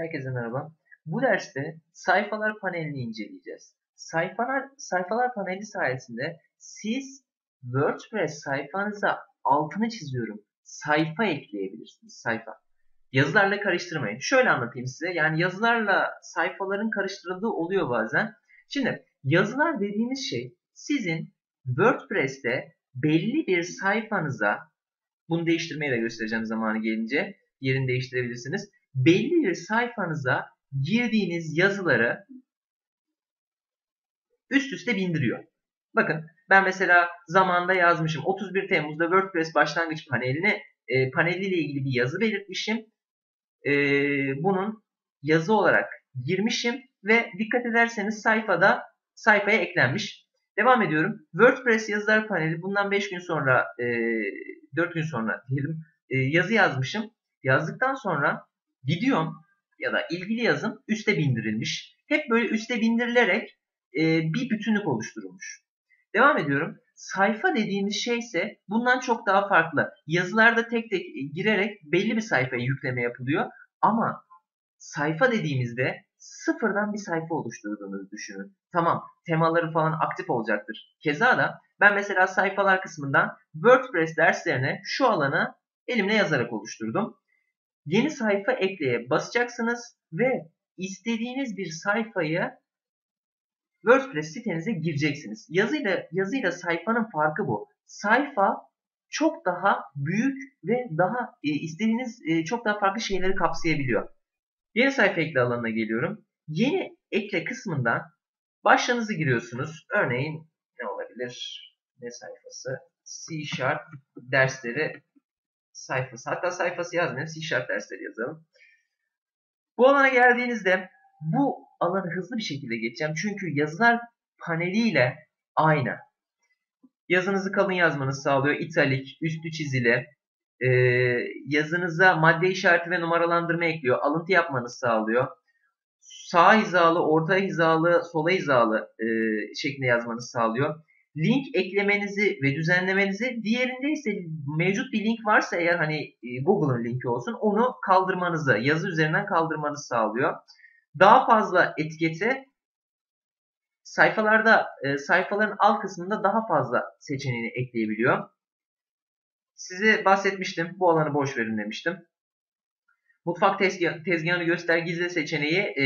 Herkese merhaba. Bu derste sayfalar panelini inceleyeceğiz. Sayfalar, sayfalar paneli sayesinde siz WordPress sayfanıza altını çiziyorum sayfa ekleyebilirsiniz. Sayfa. Yazılarla karıştırmayın. Şöyle anlatayım size. Yani yazılarla sayfaların karıştırıldığı oluyor bazen. Şimdi yazılar dediğimiz şey sizin WordPress'te belli bir sayfanıza bunu değiştirmeyi de göstereceğim zamanı gelince yerini değiştirebilirsiniz belli bir sayfanıza girdiğiniz yazıları üst üste bindiriyor. Bakın ben mesela zamanda yazmışım. 31 Temmuz'da WordPress başlangıç paneline e, paneliyle ilgili bir yazı belirtmişim. E, bunun yazı olarak girmişim ve dikkat ederseniz sayfada sayfaya eklenmiş. Devam ediyorum. WordPress yazılar paneli bundan 5 gün sonra e, 4 gün sonra diyelim e, yazı yazmışım. Yazdıktan sonra videom ya da ilgili yazım üste bindirilmiş. Hep böyle üste bindirilerek e, bir bütünlük oluşturulmuş. Devam ediyorum. Sayfa dediğimiz şey ise bundan çok daha farklı. Yazılarda tek tek girerek belli bir sayfaya yükleme yapılıyor. Ama sayfa dediğimizde sıfırdan bir sayfa oluşturduğunuzu düşünün. Tamam temaları falan aktif olacaktır. Keza da ben mesela sayfalar kısmından WordPress derslerine şu alanı elimle yazarak oluşturdum. Yeni sayfa ekleye basacaksınız ve istediğiniz bir sayfayı WordPress sitenize gireceksiniz. Yazıyla yazıyla sayfanın farkı bu. Sayfa çok daha büyük ve daha e, istediğiniz e, çok daha farklı şeyleri kapsayabiliyor. Yeni sayfa ekle alanına geliyorum. Yeni ekle kısmından başlığınızı giriyorsunuz. Örneğin ne olabilir? Ne sayfası? C Sharp dersleri sayfası. Hatta sayfası yazmayalım. C Sharp dersleri yazalım. Bu alana geldiğinizde bu alanı hızlı bir şekilde geçeceğim. Çünkü yazılar paneliyle aynı. Yazınızı kalın yazmanızı sağlıyor. İtalik, üstü çizili. Ee, yazınıza madde işareti ve numaralandırma ekliyor. Alıntı yapmanızı sağlıyor. Sağ hizalı, orta hizalı, sola hizalı e, şeklinde yazmanızı sağlıyor link eklemenizi ve düzenlemenizi diğerinde ise mevcut bir link varsa eğer hani e, Google'ın linki olsun onu kaldırmanızı yazı üzerinden kaldırmanızı sağlıyor. Daha fazla etiketi sayfalarda e, sayfaların alt kısmında daha fazla seçeneğini ekleyebiliyor. Size bahsetmiştim. Bu alanı boş verin demiştim. Mutfak tezgah, tezgahını göster gizli seçeneği e,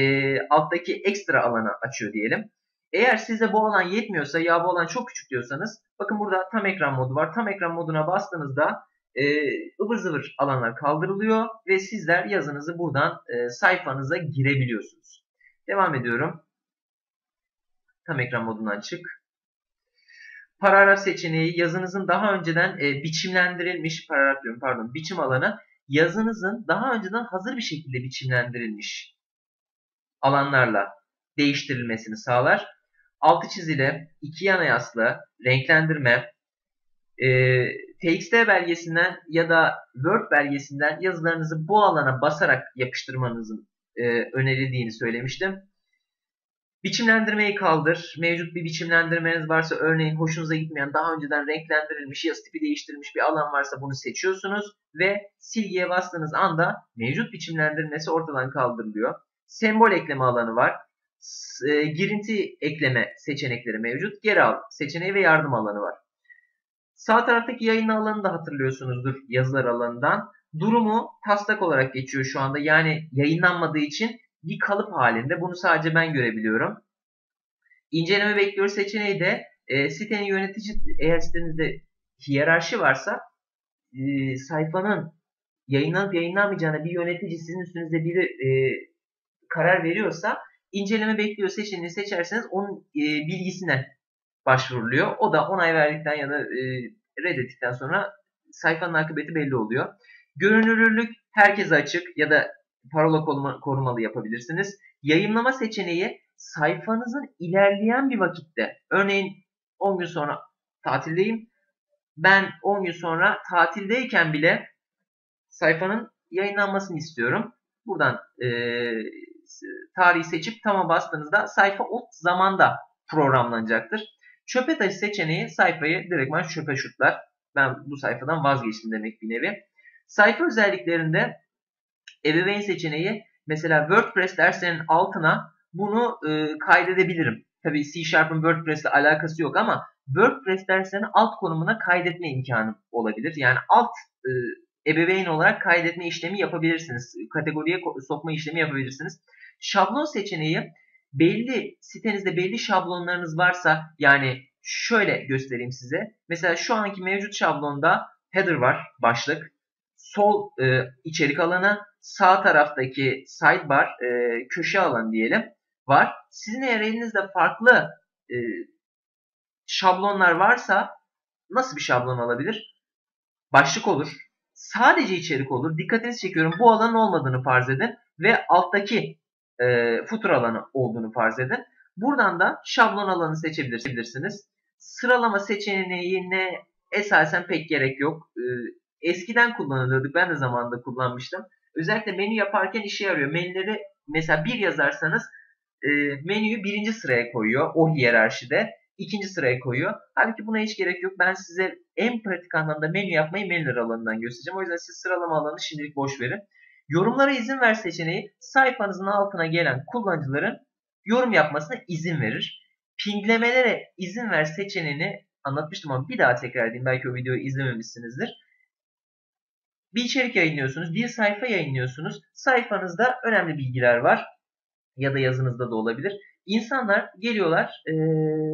alttaki ekstra alanı açıyor diyelim. Eğer size bu alan yetmiyorsa ya bu alan çok küçük diyorsanız bakın burada tam ekran modu var. Tam ekran moduna bastığınızda e, ıvır zıvır alanlar kaldırılıyor ve sizler yazınızı buradan e, sayfanıza girebiliyorsunuz. Devam ediyorum. Tam ekran modundan çık. Paragraf seçeneği yazınızın daha önceden e, biçimlendirilmiş paragraf diyorum pardon biçim alanı yazınızın daha önceden hazır bir şekilde biçimlendirilmiş alanlarla değiştirilmesini sağlar altı çizili, iki yana yaslı, renklendirme, e, TXT belgesinden ya da Word belgesinden yazılarınızı bu alana basarak yapıştırmanızın e, önerildiğini söylemiştim. Biçimlendirmeyi kaldır. Mevcut bir biçimlendirmeniz varsa örneğin hoşunuza gitmeyen daha önceden renklendirilmiş, yazı tipi değiştirilmiş bir alan varsa bunu seçiyorsunuz ve silgiye bastığınız anda mevcut biçimlendirmesi ortadan kaldırılıyor. Sembol ekleme alanı var e, girinti ekleme seçenekleri mevcut. Geri al seçeneği ve yardım alanı var. Sağ taraftaki yayın alanını da hatırlıyorsunuzdur yazılar alanından. Durumu taslak olarak geçiyor şu anda. Yani yayınlanmadığı için bir kalıp halinde. Bunu sadece ben görebiliyorum. İnceleme bekliyor seçeneği de e, sitenin yönetici eğer sitenizde hiyerarşi varsa e, sayfanın yayınlanıp yayınlanmayacağına bir yönetici sizin üstünüzde biri e, karar veriyorsa inceleme bekliyor seçeneğini seçerseniz onun e, bilgisine başvuruluyor. O da onay verdikten ya da e, reddettikten sonra sayfanın akıbeti belli oluyor. Görünürlük herkese açık ya da parola korumalı yapabilirsiniz. Yayınlama seçeneği sayfanızın ilerleyen bir vakitte örneğin 10 gün sonra tatildeyim. Ben 10 gün sonra tatildeyken bile sayfanın yayınlanmasını istiyorum. Buradan e, tarihi seçip tama bastığınızda sayfa o zamanda programlanacaktır. Çöpe taşı seçeneği sayfayı direktman çöpe şutlar. Ben bu sayfadan vazgeçtim demek bir nevi. Sayfa özelliklerinde ebeveyn seçeneği mesela WordPress derslerinin altına bunu e, kaydedebilirim. Tabii C Sharp'ın WordPress ile alakası yok ama WordPress derslerinin alt konumuna kaydetme imkanı olabilir. Yani alt e, ebeveyn olarak kaydetme işlemi yapabilirsiniz. Kategoriye sokma işlemi yapabilirsiniz. Şablon seçeneği belli sitenizde belli şablonlarınız varsa yani şöyle göstereyim size. Mesela şu anki mevcut şablonda header var, başlık. Sol e, içerik alanı, sağ taraftaki sidebar, e, köşe alanı diyelim var. Sizin eğer elinizde farklı e, şablonlar varsa nasıl bir şablon olabilir? Başlık olur. Sadece içerik olur. Dikkatinizi çekiyorum. Bu alanın olmadığını farz edin ve alttaki e, footer alanı olduğunu farz edin. Buradan da şablon alanı seçebilirsiniz. Sıralama seçeneğine esasen pek gerek yok. E, eskiden kullanılıyorduk. Ben de zamanında kullanmıştım. Özellikle menü yaparken işe yarıyor. Menüleri mesela bir yazarsanız e, menüyü birinci sıraya koyuyor o hiyerarşide. İkinci sıraya koyuyor. Halbuki buna hiç gerek yok. Ben size en pratik anlamda menü yapmayı menüler alanından göstereceğim. O yüzden siz sıralama alanı şimdilik boş verin. Yorumlara izin ver seçeneği sayfanızın altına gelen kullanıcıların yorum yapmasına izin verir. Pinglemelere izin ver seçeneğini anlatmıştım ama bir daha tekrar edeyim. Belki o videoyu izlememişsinizdir. Bir içerik yayınlıyorsunuz, bir sayfa yayınlıyorsunuz. Sayfanızda önemli bilgiler var ya da yazınızda da olabilir. İnsanlar geliyorlar e,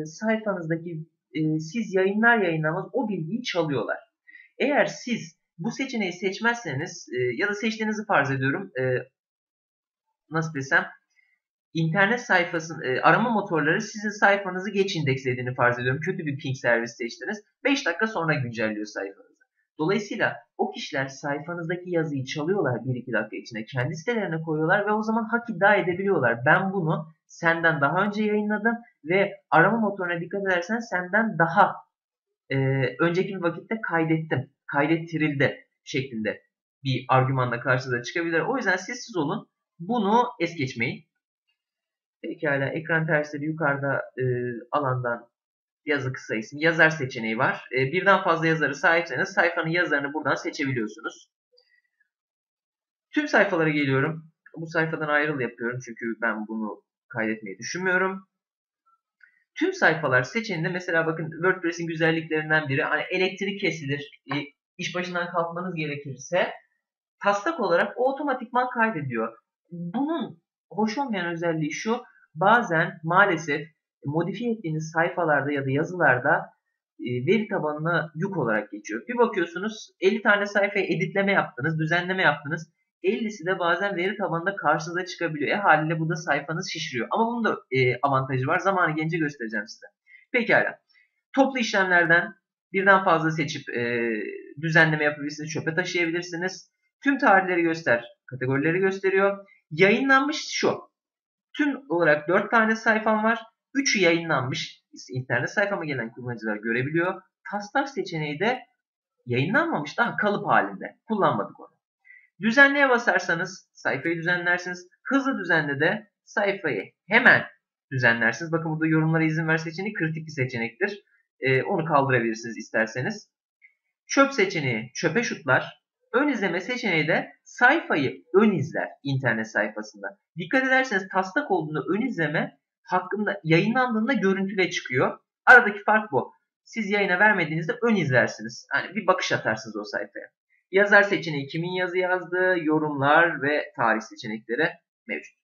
sayfanızdaki e, siz yayınlar yayınlamaz o bilgiyi çalıyorlar. Eğer siz bu seçeneği seçmezseniz e, ya da seçtiğinizi farz ediyorum. E, nasıl desem internet sayfasının e, arama motorları sizin sayfanızı geç indekslediğini farz ediyorum. Kötü bir ping servis seçtiniz. 5 dakika sonra güncelliyor sayfanızı. Dolayısıyla o kişiler sayfanızdaki yazıyı çalıyorlar 1-2 dakika içinde. Kendi sitelerine koyuyorlar ve o zaman hak iddia edebiliyorlar. Ben bunu senden daha önce yayınladım ve arama motoruna dikkat edersen senden daha e, önceki bir vakitte kaydettim kaydettirildi şeklinde bir argümanla karşınıza çıkabilir. O yüzden sessiz olun. Bunu es geçmeyin. Pekala ekran tersleri yukarıda e, alandan yazı kısa isim yazar seçeneği var. E, birden fazla yazarı sahipseniz sayfanın yazarını buradan seçebiliyorsunuz. Tüm sayfalara geliyorum. Bu sayfadan ayrıl yapıyorum çünkü ben bunu kaydetmeyi düşünmüyorum. Tüm sayfalar seçeneğinde mesela bakın WordPress'in güzelliklerinden biri hani elektrik kesilir, e, iş başından kalkmanız gerekirse taslak olarak o otomatikman kaydediyor. Bunun hoş olmayan özelliği şu. Bazen maalesef modifiye ettiğiniz sayfalarda ya da yazılarda e, veri tabanına yük olarak geçiyor. Bir bakıyorsunuz 50 tane sayfaya editleme yaptınız, düzenleme yaptınız. 50'si de bazen veri tabanında karşınıza çıkabiliyor. E haliyle bu da sayfanız şişiriyor. Ama bunun da e, avantajı var. Zamanı gelince göstereceğim size. Pekala. Toplu işlemlerden birden fazla seçip e, düzenleme yapabilirsiniz, çöpe taşıyabilirsiniz. Tüm tarihleri göster, kategorileri gösteriyor. Yayınlanmış şu. Tüm olarak 4 tane sayfam var. 3'ü yayınlanmış. İnternet sayfama gelen kullanıcılar görebiliyor. Taslak seçeneği de yayınlanmamış daha kalıp halinde. Kullanmadık onu. Düzenleye basarsanız sayfayı düzenlersiniz. Hızlı düzenle de sayfayı hemen düzenlersiniz. Bakın burada yorumlara izin ver seçeneği kritik bir seçenektir. Ee, onu kaldırabilirsiniz isterseniz. Çöp seçeneği çöpe şutlar. Ön izleme seçeneği de sayfayı ön izler internet sayfasında. Dikkat ederseniz taslak olduğunda ön izleme hakkında yayınlandığında görüntüle çıkıyor. Aradaki fark bu. Siz yayına vermediğinizde ön izlersiniz. Hani bir bakış atarsınız o sayfaya. Yazar seçeneği kimin yazı yazdığı, yorumlar ve tarih seçenekleri mevcut.